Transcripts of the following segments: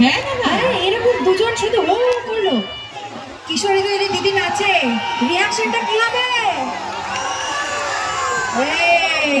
হ্যাঁ না এরকম দুজন শুধু করল। কিশোরী তো এদের দিদি নাচে। রিয়াকশনটা কি হবে? এই,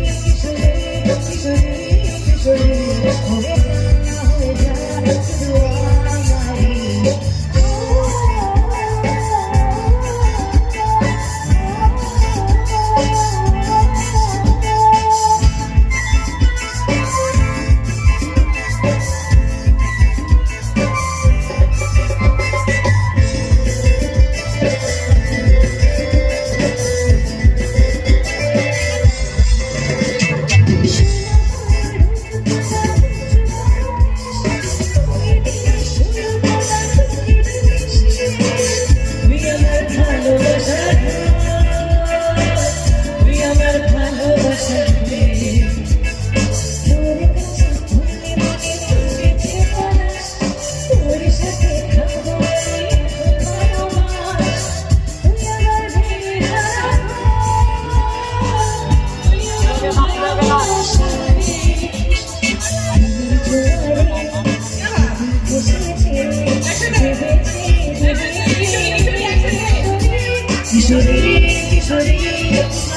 তাহলে হোক,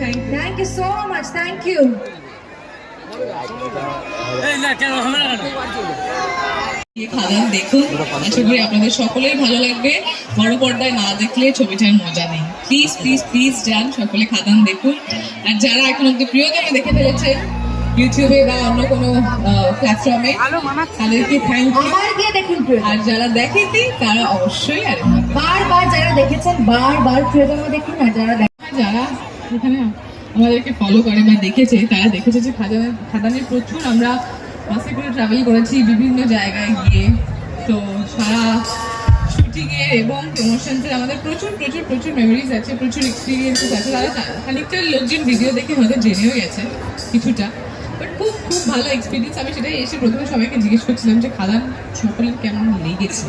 Thank you, thank you. Thank you so much. Thank you. এই খাদান দেখুন আশা করি আপনাদের সকলেই ভালো লাগবে। বড় পর্দায় না দেখলে ছবিটার মজা নেই। প্লিজ প্লিজ প্লিজ যান সকলে খাদান দেখুন। আর যারা এখন অব্দি প্রিয়তমে দেখে ফেলেছে ইউটিউবে বা অন্য কোনো প্ল্যাটফর্মে তাদেরকে থ্যাংক ইউ গিয়ে দেখুন আর যারা দেখেনি তারা অবশ্যই আরেকবার বারবার যারা দেখেছেন বারবার প্রিয়তমা দেখুন আর যারা দেখ- যারা এখানে আমাদেরকে ফলো করে বা দেখেছে, তারা দেখেছে যে খাদানের খাদানের প্রচুর আমরা বাসে করে ট্রাভেল করেছি বিভিন্ন জায়গায় গিয়ে। তো সারা শুটিংয়ে এবং প্রমোশনসের আমাদের প্রচুর প্রচুর প্রচুর মেমোরিজ আছে, প্রচুর এক্সপিরিয়েন্সেস আছে। তারা খানিকটা লোকজন ভিডিও দেখে হয়তো জেনেও গেছে কিছুটা। বাট খুব খুব ভালো এক্সপিরিয়েন্স আমি সেটাই এসে প্রথমে সবাইকে জিজ্ঞেস করছিলাম যে খাদান সকলের কেমন লেগেছে?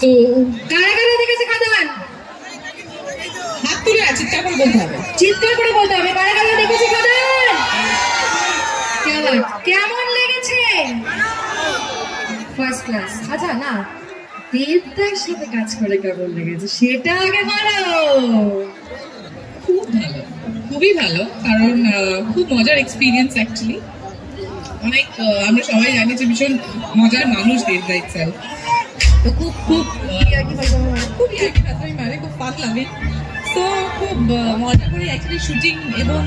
তো কারা কারা দেখেছে খাদান? চিৎকার করে বলতে হবে। চিৎকার করে বলতে হবে কারা কারা দেখেছে কেমন? কেমন লেগেছে? ফার্স্ট ক্লাস আচ্ছা না দেবদার সাথে কাজ করে কেমন লেগেছে? সেটা আগে বলো। খুব ভালো খুবই ভালো কারণ খুব মজার এক্সপিরিয়েন্স অ্যাকচুয়ালি অনেক আমরা সবাই জানি যে ভীষণ মজার মানুষ দেবদা ইটসেলফ তো খুব খুব। খুব ইয়ার্কি ফাজলামি মানে খুব ফান লাগে তো খুব আহ, মজা করে অ্যাকচুয়ালি শুটিং এবং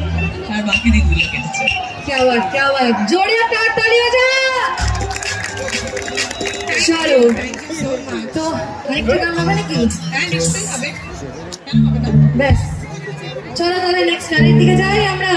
আর বাকি দিকগুলো কেটেছে क्या बात क्या बात जोड़े একটা তালি हो जा চলো তো আরেকটা গান হবে নাকি হ্যাঁ নিশ্চয়ই হবে কেন হবে না ব্যাস চলো তাহলে নেক্সট গানের দিকে যাই আমরা